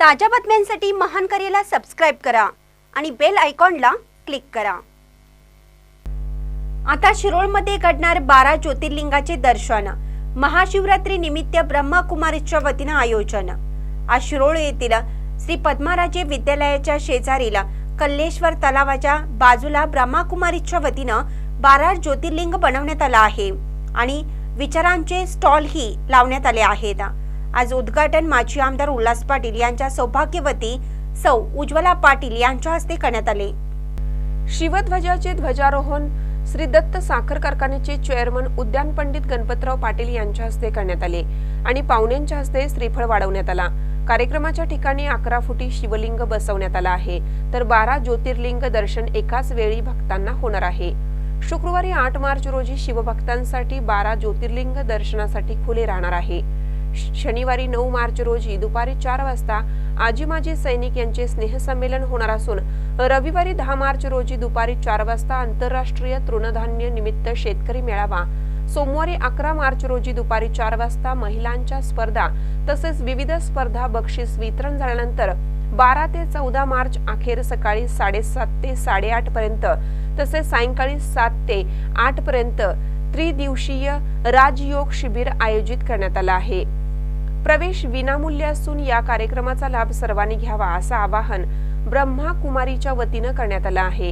ताज्या बातम्यांसाठी महान करेला सबस्क्राईब करा आणि बेल आयकॉनला क्लिक करा. आता शिरोळमध्ये घडणार बारा ज्योतिर्लिंगाचे दर्शन. महाशिवरात्री निमित्त ब्रह्मकुमारीच्या वतीनं आयोजन. आज शिरोळ येथील श्री पद्माराजे विद्यालयाच्या शेजारील कल्लेश्वर तलावाच्या बाजूला ब्रह्माकुमारीच्या वतीनं बारा ज्योतिर्लिंग बनवण्यात आलं आहे आणि विचारांचे स्टॉलही लावण्यात आले आहेत. आज उद्घाटन माजी आमदार उल्हास पाटील यांच्या सौभाग्यवती सौ उज्ज्वला पाटील यांच्या हस्ते करण्यात आले. शिवध्वजाचे ध्वजारोहण श्री दत्त साखर कारखान्याचे चेअरमन उद्यान पंडित गणपतराव पाटील यांच्या हस्ते करण्यात आले आणि पाहुण्यांच्या हस्ते श्रीफळ वाढवण्यात आला. कार्यक्रमाच्या ठिकाणी अकरा फुटी शिवलिंग बसवण्यात आला आहे. तर बारा ज्योतिर्लिंग दर्शन एकाच वेळी भक्तांना होणार आहे. शुक्रवारी आठ मार्च रोजी शिवभक्तांसाठी बारा ज्योतिर्लिंग दर्शनासाठी खुले राहणार आहे. शनिवारी नऊ मार्च रोजी दुपारी चार वाजता आजी माजी सैनिक यांचे स्नेहसंमेलन होणार असून रविवारी दहा मार्च रोजी दुपारी चार वाजता आंतरराष्ट्रीय तृणधान्य निमित्त शेतकरी मेळावा. सोमवारी अकरा मार्च रोजी दुपारी चार वाजता महिलांच्या स्पर्धा तसेच विविध स्पर्धा बक्षीस वितरण झाल्यानंतर बारा ते चौदा मार्च अखेर सकाळी साडेसात ते साडेआठ पर्यंत तसेच सायंकाळी सात ते आठ पर्यंत त्रिदिवसीय राजयोग शिबिर आयोजित करण्यात आलं आहे. प्रवेश विनामूल्य असून या कार्यक्रमाचा लाभ सर्वांनी घ्यावा असं आवाहन ब्रह्मा कुमारीच्या वतीनं करण्यात आलं आहे.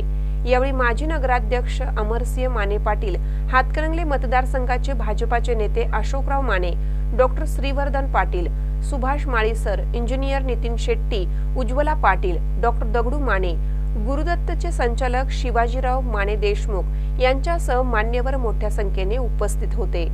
यावेळी माजी नगराध्यक्ष अमरसिंह माने पाटील हातकणंगले मतदारसंघाचे भाजपाचे नेते अशोकराव माने डॉक्टर श्रीवर्धन पाटील सुभाष माळीसर इंजिनियर नितीन शेट्टी उज्ज्वला पाटील डॉक्टर दगडू माने गुरुदत्तचे संचालक शिवाजीराव माने देशमुख यांच्यासह मान्यवर मोठ्या संख्येने उपस्थित होते.